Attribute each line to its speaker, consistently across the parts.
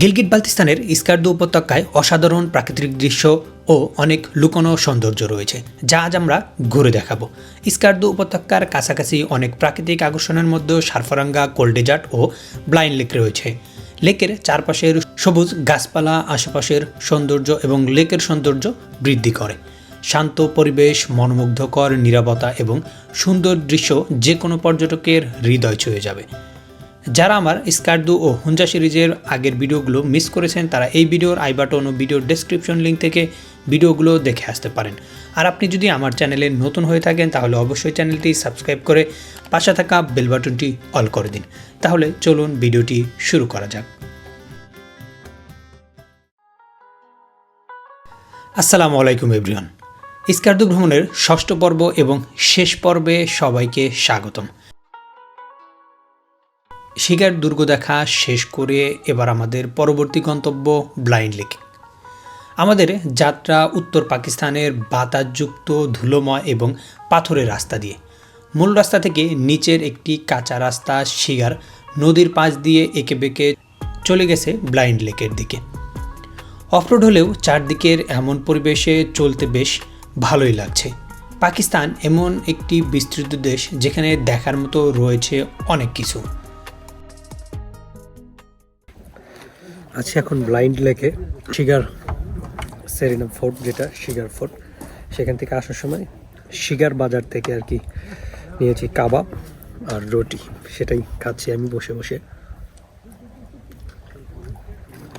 Speaker 1: গিলগিট বালতিস্তানের ইস্কার্দু উপত্যকায় অসাধারণ প্রাকৃতিক দৃশ্য ও অনেক লুকোনো সৌন্দর্য রয়েছে, যা আজ আমরা ঘুরে দেখাবো। ইস্কার্দু উপত্যকার কাছাকাছি অনেক প্রাকৃতিক আকর্ষণের মধ্যে সারফারাঙ্গা কোল্ডেজার্ট ও ব্লাইন্ড লেক রয়েছে। লেকের চারপাশের সবুজ গাছপালা, আশেপাশের সৌন্দর্য এবং লেকের সৌন্দর্য বৃদ্ধি করে। শান্ত পরিবেশ, মনোমুগ্ধকর নিরাপত্তা এবং সুন্দর দৃশ্য যে কোনো পর্যটকের হৃদয় ছুঁয়ে যাবে। যারা আমার স্কার্দু ও হুঞ্জা সিরিজের আগের ভিডিওগুলো মিস করেছেন, তারা এই ভিডিওর আই বাটন ও ভিডিওর ডেসক্রিপশন লিঙ্ক থেকে ভিডিওগুলো দেখে আসতে পারেন। আর আপনি যদি আমার চ্যানেলে নতুন হয়ে থাকেন, তাহলে অবশ্যই চ্যানেলটি সাবস্ক্রাইব করে পাশে থাকা বেল বাটনটি অল করে দিন। তাহলে চলুন ভিডিওটি শুরু করা যাক। আসসালামু আলাইকুম এভরিওয়ান। ইস্কার্দু ভ্রমণের ষষ্ঠ পর্ব এবং শেষ পর্বে সবাইকে স্বাগতম। শিকার দুর্গ দেখা শেষ করে এবার আমাদের পরবর্তী গন্তব্য ব্লাইন্ড লেক আমাদের যাত্রা উত্তর পাকিস্তানের বাতাসযুক্ত ধুলোময় এবং পাথরের রাস্তা দিয়ে। মূল রাস্তা থেকে নিচের একটি কাঁচা রাস্তা শিগার নদীর পাশ দিয়ে এঁকে বেঁকে চলে গেছে ব্লাইন্ড লেকের দিকে। অফরোড হলেও চারদিকের এমন পরিবেশে চলতে বেশ ভালোই লাগছে। পাকিস্তান এমন একটি বিস্তৃত দেশ যেখানে দেখার মতো রয়েছে অনেক কিছু।
Speaker 2: আছি এখন ব্লাইন্ড লেকে শিগার সেরিনাম ফোর্ট যেটা শিগার ফোর্ট সেখান থেকে আসার সময় শিগার বাজার থেকে আর কি নিয়েছি কাবাব আর রুটি, সেটাই খাচ্ছি আমি বসে বসে।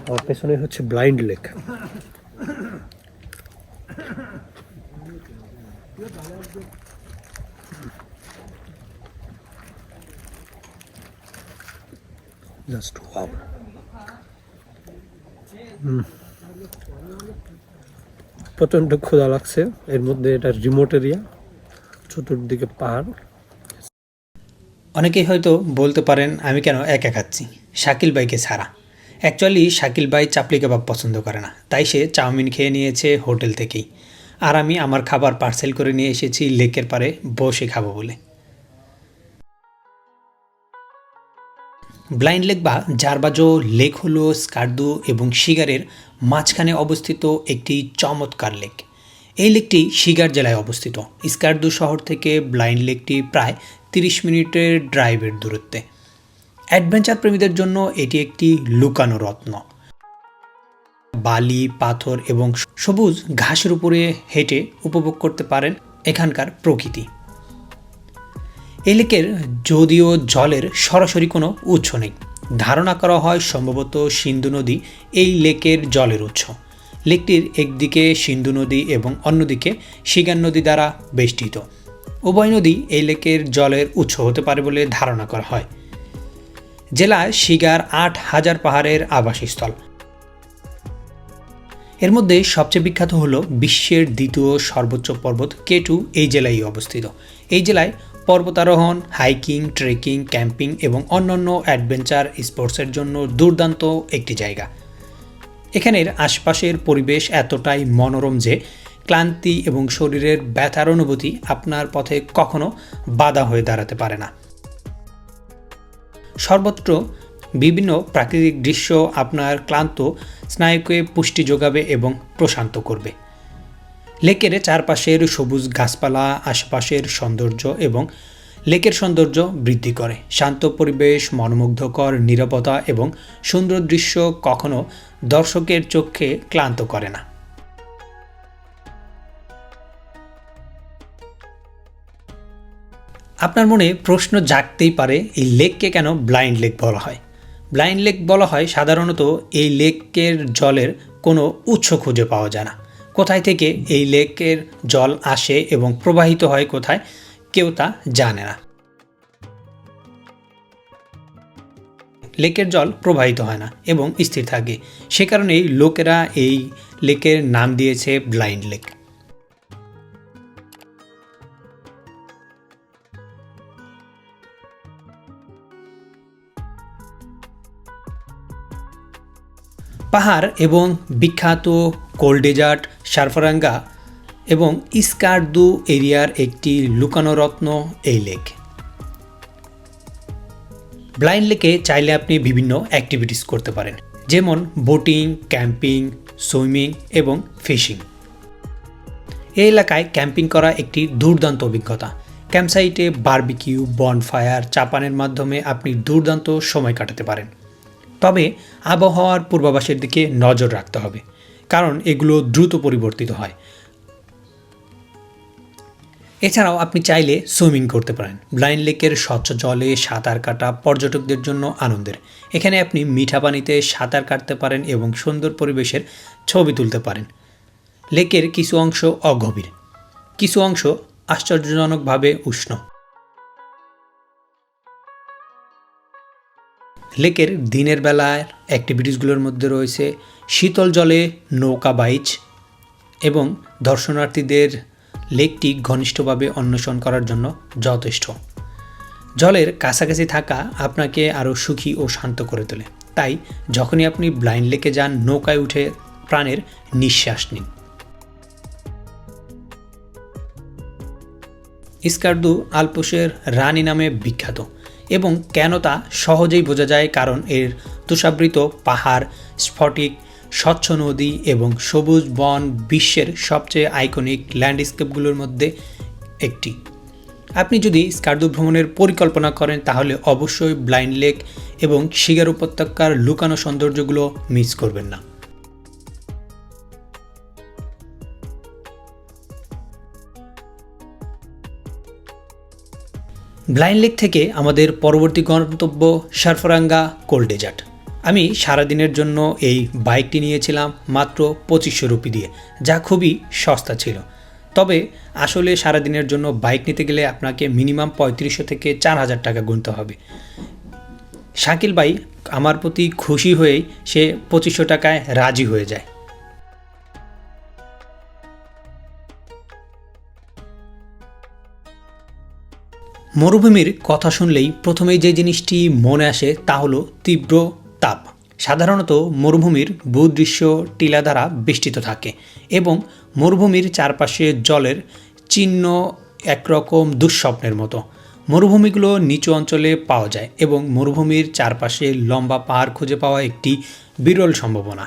Speaker 2: আমার পেছনে হচ্ছে ব্লাইন্ড লেক জাস্ট ওয়াও প্রচণ্ড ক্ষুধা লাগছে। এর মধ্যে এটা রিমোট এরিয়া চতুর্দিকে পাহাড়।
Speaker 1: অনেকেই হয়তো বলতে পারেন, আমি কেন একা খাচ্ছি? শাকিল ভাইকে ছাড়া। অ্যাকচুয়ালি শাকিল ভাই চাপলি কাবাব পছন্দ করে না। তাই সে চাউমিন খেয়ে নিয়েছে হোটেল থেকেই। আর আমি আমার খাবার পার্সেল করে নিয়ে এসেছি লেকের পারে বসে খাব বলে। ব্লাইন্ড লেক বা জারবাজো, লেক হলো স্কার্দু এবং শিগারের মাঝখানে অবস্থিত একটি চমৎকার লেক। এই লেকটি শিগার জেলায় অবস্থিত। স্কার্দু শহর থেকে ব্লাইন্ড লেকটি প্রায় তিরিশ মিনিটের ড্রাইভের দূরত্বে। অ্যাডভেঞ্চার প্রেমীদের জন্য এটি একটি লুকানো রত্ন। বালি, পাথর এবং সবুজ ঘাসের উপরে হেঁটে উপভোগ করতে পারেন এখানকার প্রকৃতি। এই লেকের যদিও জলের সরাসরি কোনো উৎস নেই। ধারণা করা হয় সম্ভবত সিন্ধু নদী এই লেকের জলের উৎস। লেকটির একদিকে সিন্ধু নদী এবং অন্যদিকে শিগার নদী দ্বারা বেষ্টিত। উভয় নদী এই লেকের জলের উৎস হতে পারে বলে ধারণা করা হয়। জেলায় শিগার আট হাজার পাহাড়ের আবাসস্থল। এর মধ্যে সবচেয়ে বিখ্যাত হল বিশ্বের দ্বিতীয় সর্বোচ্চ পর্বত কেটু এই জেলায় অবস্থিত। এই জেলায় পর্বতারোহণ, হাইকিং, ট্রেকিং, ক্যাম্পিং এবং অন্যান্য অ্যাডভেঞ্চার স্পোর্টসের জন্য দুর্দান্ত একটি জায়গা। এখানের আশপাশের পরিবেশ এতটাই মনোরম যে ক্লান্তি এবং শরীরের ব্যথার অনুভূতি আপনার পথে কখনো বাধা হয়ে দাঁড়াতে পারে না। সর্বত্র বিভিন্ন প্রাকৃতিক দৃশ্য আপনার ক্লান্ত, স্নায়ুকে পুষ্টি যোগাবে এবং প্রশান্ত করবে। লেকের চারপাশের সবুজ গাছপালা, আশেপাশের সৌন্দর্য এবং লেকের সৌন্দর্য বৃদ্ধি করে। শান্ত পরিবেশ, মনোমুগ্ধকর নিরাপত্তা এবং সুন্দর দৃশ্য কখনো দর্শকের চোখে ক্লান্ত করে না। আপনার মনে প্রশ্ন জাগতেই পারে, এই লেককে কেন ব্লাইন্ড লেক বলা হয়? ব্লাইন্ড লেক বলা হয় সাধারণত এই লেকের জলের কোনো উৎস খুঁজে পাওয়া যায় না। কোথায় থেকে এই লেকের জল আসে এবং প্রবাহিত হয় কোথায়, কেউ তা জানে না। লেকের জল প্রবাহিত হয় না এবং স্থির থাকে। সে কারণেই লোকেরা এই লেকের নাম দিয়েছে ব্লাইন্ড লেক। পাহাড় এবং বিখ্যাত কোল্ড ডেজার্ট সারফারাঙ্গা এবং ইস্কার্দু এরিয়ার একটি লুকানো রত্ন এই লেক। ব্লাইন্ড লেকে চাইলে আপনি বিভিন্ন অ্যাক্টিভিটিস করতে পারেন, যেমন বোটিং, ক্যাম্পিং, সুইমিং এবং ফিশিং। এই এলাকায় ক্যাম্পিং করা একটি দুর্দান্ত অভিজ্ঞতা। ক্যাম্পসাইটে বারবিকিউ, বনফায়ার, চাপানের মাধ্যমে আপনি দুর্দান্ত সময় কাটাতে পারেন। তবে আবহাওয়ার পূর্বাভাসের দিকে নজর রাখতে হবে। কারণ এগুলো দ্রুত পরিবর্তিত হয়। এছাড়াও আপনি চাইলে সুইমিং করতে পারেন। ব্লাইন্ড লেকের স্বচ্ছ জলে সাঁতার কাটা পর্যটকদের জন্য আনন্দের। এখানে আপনি মিঠা পানিতে সাঁতার কাটতে পারেন এবং সুন্দর পরিবেশের ছবি তুলতে পারেন। লেকের কিছু অংশ অগভীর। কিছু অংশ আশ্চর্যজনকভাবে উষ্ণ। লেকের দিনের বেলায় অ্যাক্টিভিটিসগুলোর মধ্যে রয়েছে শীতল জলে নৌকা বাইচ এবং দর্শনার্থীদের লেকটি ঘনিষ্ঠভাবে অন্বেষণ করার জন্য যথেষ্ট। জলের কাছাকাছি থাকা আপনাকে আরও সুখী ও শান্ত করে তোলে। তাই যখনই আপনি ব্লাইন্ড লেকে যান, নৌকায় উঠে প্রাণের নিঃশ্বাস নিন। ইস্কার্দু আলপোসের রানী নামে বিখ্যাত। এবং কেন তা সহজেই বোঝা যায় কারণ এর তুষাবৃত পাহাড়, স্ফটিক, স্বচ্ছ নদী এবং সবুজ বন বিশ্বের সবচেয়ে আইকনিক ল্যান্ডস্কেপগুলোর মধ্যে একটি। আপনি যদি স্কার্দু ভ্রমণের পরিকল্পনা করেন, তাহলে অবশ্যই ব্লাইন্ড লেক এবং শিগার উপত্যকার লুকানো সৌন্দর্যগুলো মিস করবেন না। ব্লাইন্ড লেক থেকে আমাদের পরবর্তী গন্তব্য সারফরাঙ্গা কোল্ড ডেজার্ট। আমি সারাদিনের জন্য এই বাইকটি নিয়েছিলাম মাত্র পঁচিশশো রুপি দিয়ে, যা খুবই সস্তা ছিল। তবে আসলে সারাদিনের জন্য বাইক নিতে গেলে আপনাকে মিনিমাম পঁয়ত্রিশশো থেকে চার হাজার টাকা গুনতে হবে। শাকিল ভাই আমার প্রতি খুশি হয়েই সে পঁচিশশো টাকায় রাজি হয়ে যায়। মরুভূমির কথা শুনলেই প্রথমেই যে জিনিসটি মনে আসে তা হলো তীব্র তাপ। সাধারণত মরুভূমির ভূদৃশ্য টিলা দ্বারা বেষ্টিত থাকে এবং মরুভূমির চারপাশে জলের চিহ্ন একরকম দুঃস্বপ্নের মতো। মরুভূমিগুলো নিচু অঞ্চলে পাওয়া যায় এবং মরুভূমির চারপাশে লম্বা পাহাড় খুঁজে পাওয়া একটি বিরল সম্ভাবনা।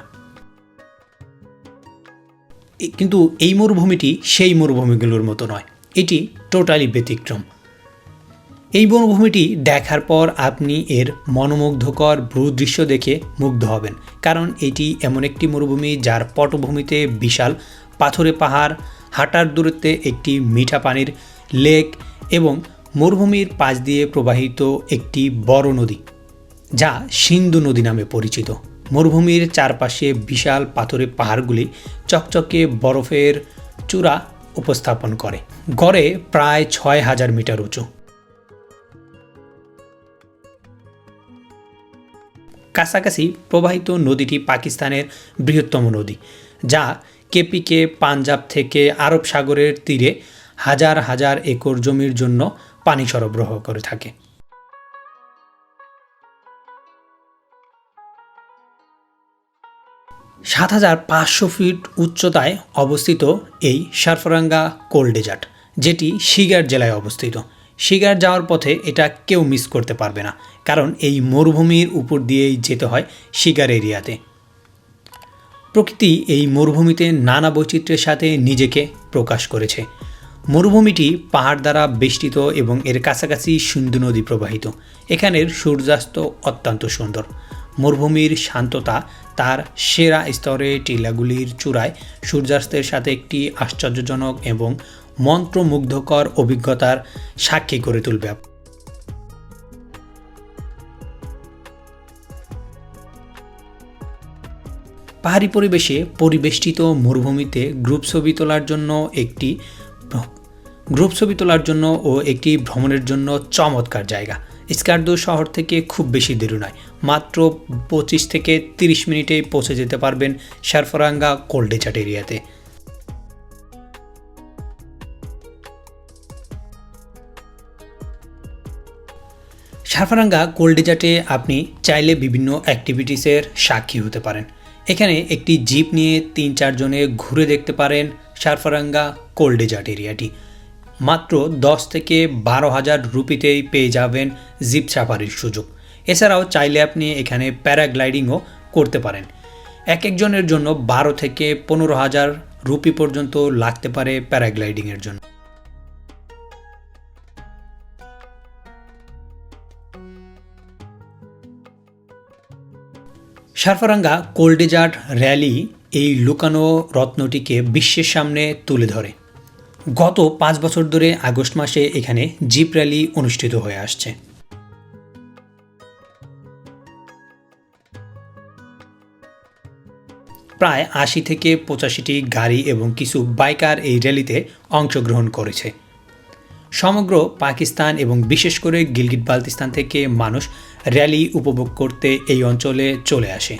Speaker 1: কিন্তু এই মরুভূমিটি সেই মরুভূমিগুলোর মতো নয়। এটি টোটালি ব্যতিক্রম। এই বনভূমিটি দেখার পর আপনি এর মনোমুগ্ধকর ভূদৃশ্য দেখে মুগ্ধ হবেন। কারণ এটি এমন একটি মরুভূমি যার পটভূমিতে বিশাল পাথরে পাহাড়, হাঁটার দূরত্বে একটি মিঠা পানির লেক এবং মরুভূমির পাশ দিয়ে প্রবাহিত একটি বড় নদী, যা সিন্ধু নদী নামে পরিচিত। মরুভূমির চারপাশে বিশাল পাথুরে পাহাড়গুলি চকচকে বরফের চূড়া উপস্থাপন করে। গড়ে প্রায় ছয় হাজার মিটার উঁচু। কাছাকাছি প্রবাহিত নদীটি পাকিস্তানের বৃহত্তম নদী, যা কেপিকে, পাঞ্জাব থেকে আরব সাগরের তীরে হাজার হাজার একর জমির জন্য পানি সরবরাহ করে থাকে। সাত হাজার পাঁচশো ফিট উচ্চতায় অবস্থিত এই সারফরাঙ্গা কোল্ড ডেজার্ট, যেটি শিগার জেলায় অবস্থিত। শিগার যাওয়ার পথে এটা কেউ মিস করতে পারবে না। কারণ এই মরুভূমির উপর দিয়েই যেতে হয় শিগার এরিয়াতে। প্রকৃতি এই মরুভূমিতে নানা বৈচিত্র্যের সাথে নিজেকে প্রকাশ করেছে। মরুভূমিটি পাহাড় দ্বারা বেষ্টিত এবং এর কাছাকাছি সিন্ধু নদী প্রবাহিত। এখানের সূর্যাস্ত অত্যন্ত সুন্দর। মরুভূমির শান্ততা তার সেরা স্তরে টিলাগুলির চূড়ায় সূর্যাস্তের সাথে একটি আশ্চর্যজনক এবং মন্ত্রমুগ্ধকর অভিজ্ঞতার সাক্ষী করে তুলবে। পাহাড়ি পরিবেশে পরিবেষ্টিত মরুভূমিতে গ্রুপ ছবি তোলার জন্য একটি গ্রুপ ছবি তোলার জন্য ও একটি ভ্রমণের জন্য চমৎকার জায়গা। স্কার্দো শহর থেকে খুব বেশি দূরে নয়, মাত্র পঁচিশ থেকে তিরিশ মিনিটেই পৌঁছে যেতে পারবেন সারফরাঙ্গা কোল্ডেচাট এরিয়াতে। সারফারাঙ্গা কোল্ড ডেজার্টে আপনি চাইলে বিভিন্ন অ্যাক্টিভিটিসের সাক্ষী হতে পারেন। এখানে একটি জিপ নিয়ে তিন চারজনে ঘুরে দেখতে পারেন সারফারাঙ্গা কোল্ড ডেজার্ট এরিয়াটি। মাত্র দশ থেকে বারো হাজার রুপিতেই পেয়ে যাবেন জিপ সাফারির সুযোগ। এছাড়াও চাইলে আপনি এখানে প্যারাগ্লাইডিংও করতে পারেন। এক একজনের জন্য বারো থেকে পনেরো হাজার রুপি পর্যন্ত লাগতে পারে প্যারাগ্লাইডিংয়ের জন্য। সারফারাঙ্গা কোল্ড ডেজার্ট র্যালি এই লুকানো রত্নটিকে বিশ্বের সামনে তুলে ধরে। গত পাঁচ বছর ধরে আগস্ট মাসে এখানে জিপ র্যালি অনুষ্ঠিত হয়ে আসছে। প্রায় আশি থেকে পঁচাশিটি গাড়ি এবং কিছু বাইকার এই র্যালিতে অংশগ্রহণ করেছে। সমগ্র পাকিস্তান এবং বিশেষ করে গিলগিট বালতিস্তান থেকে মানুষ র্যালি উপভোগ করতে এই অঞ্চলে চলে আসে।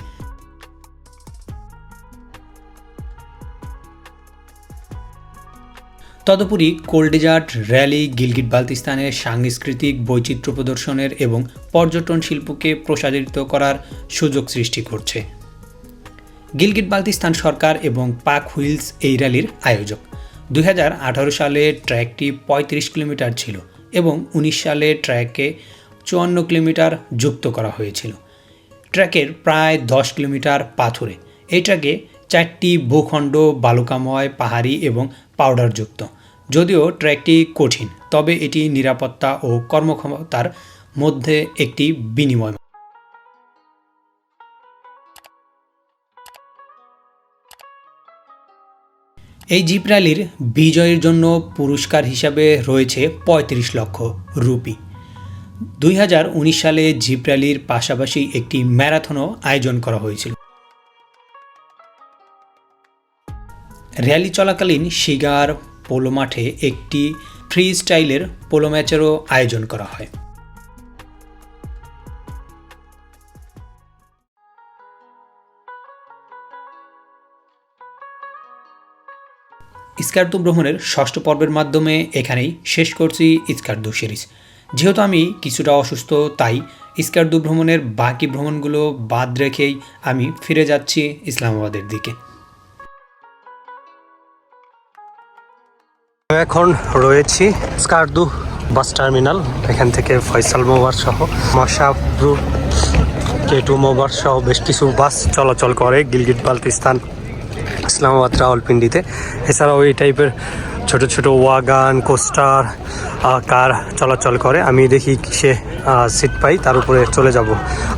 Speaker 1: তদুপরি কোল্ডেজার্ট, র্যালি, গিলগিট বালতিস্তানের সাংস্কৃতিক বৈচিত্র্য প্রদর্শনের এবং পর্যটন শিল্পকে প্রসারিত করার সুযোগ সৃষ্টি করছে। গিলগিট বালতিস্তান সরকার এবং পাক হুইলস এই র্যালির আয়োজক। দুই হাজার আঠারো সালে ট্র্যাকটি ৩৫ কিলোমিটার ছিল এবং উনিশ সালে ট্র্যাকে চুয়ান্ন কিলোমিটার যুক্ত করা হয়েছিল। ট্র্যাকের প্রায় দশ কিলোমিটার পাথুরে। এই ট্র্যাকে চারটি ভূখণ্ড, বালুকাময়, পাহাড়ি এবং পাউডারযুক্ত। যদিও ট্র্যাকটি কঠিন, তবে এটি নিরাপত্তা ও কর্মক্ষমতার মধ্যে একটি বিনিময়। এই জিপ র্যালির বিজয়ের জন্য পুরস্কার হিসাবে রয়েছে পঁয়ত্রিশ লক্ষ রুপি। দুই হাজার উনিশ সালে জিপ র্যালির পাশাপাশি একটি ম্যারাথনও আয়োজন করা হয়েছিল। র্যালি চলাকালীন শিগার পোলো মাঠে একটি ফ্রি স্টাইলের পোলো ম্যাচেরও আয়োজন করা হয়। ইস্কার্দু ভ্রমণের ষষ্ঠ পর্বের মাধ্যমে এখানেই শেষ করছি ইস্কার্দু সিরিজ। যেহেতু আমি কিছুটা অসুস্থ, তাই ইস্কার্দু ভ্রমণের বাকি ভ্রমণগুলো বাদ রেখেই আমি ফিরে যাচ্ছি ইসলামাবাদের দিকে।
Speaker 2: এখন রয়েছি স্কারদু বাস টার্মিনাল, এখান থেকে ফয়সাল মোবার সহ মশাবরুর কেটু মোবার সহ বেশ কিছু বাস চলাচল করে গিলগিট বালতিস্তান, ইসলামাবাদ, রাওয়ালপিন্ডিতে। এছাড়াও এই টাইপের ছোট ছোট ওয়াগান, কোস্টার কার চলাচল করে। আমি দেখি কিসে সিট পাই, তার উপরে চলে যাব।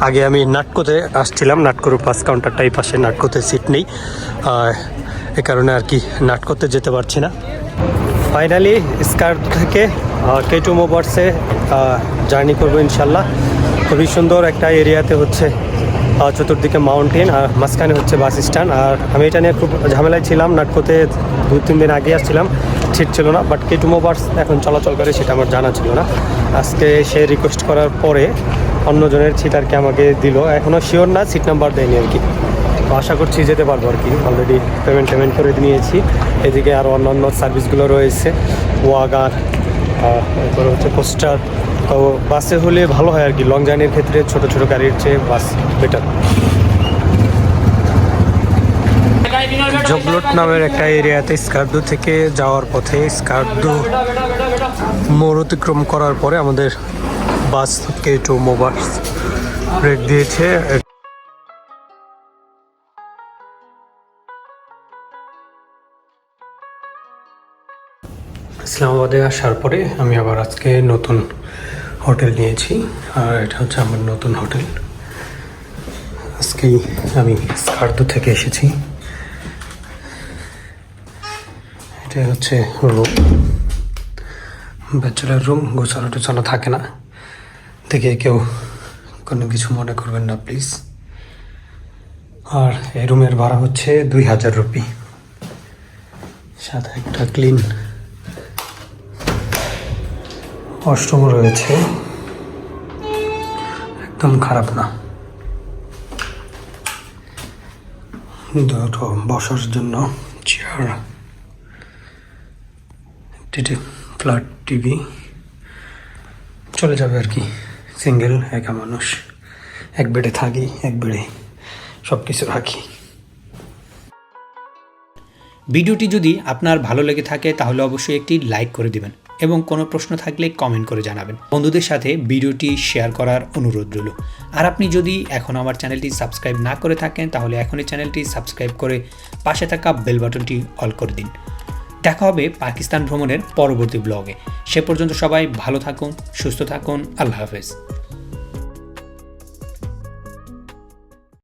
Speaker 2: আগে আমি নাটকোতে আসছিলাম, নাটকোর বাস কাউন্টারটাই পাশে, নাটকোতে সিট নেই। এ কারণে আর কি নাটকোতে যেতে পারছি না। ফাইনালি স্কার থেকে কেটু মোবার্সে জার্নি করব ইনশাল্লাহ খুবই সুন্দর একটা এরিয়াতে হচ্ছে চতুর্দিকে মাউন্টেন আর মাঝখানে হচ্ছে বাস স্ট্যান্ড আর আমি এটা নিয়ে খুব ঝামেলায় ছিলাম, নাটকোতে দু তিন দিন আগে আসছিলাম। সিট ছিল না বাট কেটু মোবার্স এখন চলাচল করে সেটা আমার জানা ছিল না। আজকে সে রিকোয়েস্ট করার পরে অন্যজনের সিট আর কি আমাকে দিল। এখনও শিওর না সিট নাম্বার দেয়নি আর কি। তো আশা করছি যেতে পারব আর কি। অলরেডি পেমেন্ট টেমেন্ট করে নিয়েছি। এদিকে আরও অন্যান্য সার্ভিসগুলো রয়েছে। ওয়াগার এরপরে হচ্ছে পোস্টার তো বাসে হলে ভালো হয় আর কি। লং জার্নির ক্ষেত্রে ছোট ছোট গাড়ির চেয়ে বাস বেটার জগলট নামের একটা এরিয়াতে স্কার্দু থেকে যাওয়ার পথে স্কার্দু মোড় অতিক্রম করার পরে আমাদের বাস কে টু মোবাস ব্রেক দিয়েছে। ইসলামাবাদে আসার পরে আমি আবার আজকে নতুন হোটেল নিয়েছি, আর এটা হচ্ছে আমার নতুন হোটেল। আজকেই আমি স্কার্দু থেকে এসেছি। এটা হচ্ছে রুম ব্যাচেলার রুম গোছানো টোছানো থাকে না। দেখে কেউ কোনো কিছু মনে করবেন না প্লিজ আর এই রুমের ভাড়া হচ্ছে দুই হাজার রুপি। সাথে একটা ক্লিন অষ্টম রয়েছে। একদম খারাপ না। দুটো বসার জন্য চেয়ার টেটে ফ্ল্যাট টিভি। চলে যাবে আর কি। সিঙ্গেল, একা মানুষ। এক বেডে থাকি, এক বেডে সব কিছু রাখি।
Speaker 1: ভিডিওটি যদি আপনার ভালো লেগে থাকে, তাহলে অবশ্যই একটি লাইক করে দিবেন এবং কোনো প্রশ্ন থাকলে কমেন্ট করে জানাবেন। বন্ধুদের সাথে ভিডিওটি শেয়ার করার অনুরোধ রইল। আর আপনি যদি এখন আমার চ্যানেলটি সাবস্ক্রাইব না করে থাকেন, তাহলে এখনই চ্যানেলটি সাবস্ক্রাইব করে পাশে থাকা বেল বাটনটি অল করে দিন। দেখা হবে পাকিস্তান ভ্রমণের পরবর্তী ব্লগে। সে পর্যন্ত সবাই ভালো থাকুন, সুস্থ থাকুন, আল্লাহ হাফেজ।